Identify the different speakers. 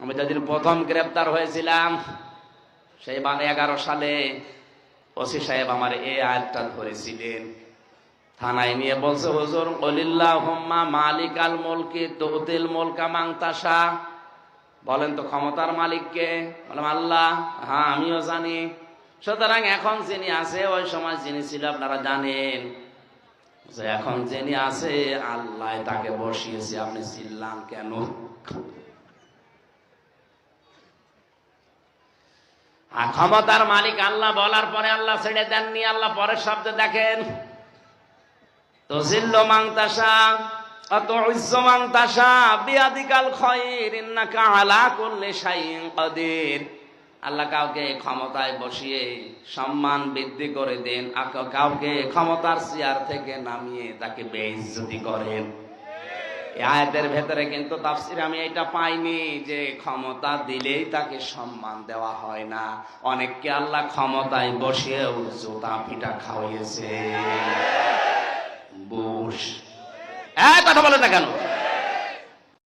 Speaker 1: আমি যেদিন প্রথম গ্রেপ্তার হয়েছিলাম, সেই বাংলা এগারো সালে ওসি সাহেব আমার এ আয়াতটা ধরেছিলেন। থানায় নিয়ে বলছে, হুজুর অলিল্লাহ হোম্মা মালিক আল মাংতাসা বলেন, তো ক্ষমতার মালিককে? বললাম, আল্লাহ হ্যাঁ আমিও জানি। সুতরাং এখন যিনি আছে, ওই সময় যিনি ছিল, আপনারা জানেন। যে এখন যিনি আছে, আল্লাহ তাকে বসিয়েছে, আপনি চিল্লান কেন? আর ক্ষমতার মালিক আল্লাহ বলার পরে আল্লাহ ছেড়ে দেননি, আল্লাহ পরের শব্দে দেখেন। তজিল্ল মাংতাসা অত মাংতাসা বিয়াদিকাল খয়র কাদির। আল্লাহ কাউকে ক্ষমতায় বসিয়ে সম্মান বৃদ্ধি করে দেন কাউকে ক্ষমতার চেয়ার থেকে নামিয়ে তাকে বেইজ্জতি করেন। আয়াতের ভেতরে কিন্তু তাফসির আমি এটা পাইনি যে ক্ষমতা দিলেই তাকে সম্মান দেওয়া হয় না। অনেককে আল্লাহ ক্ষমতায় বসিয়েও জুতা পিঠা খাওয়িয়েছে। বুশ। কথা বলে না কেন?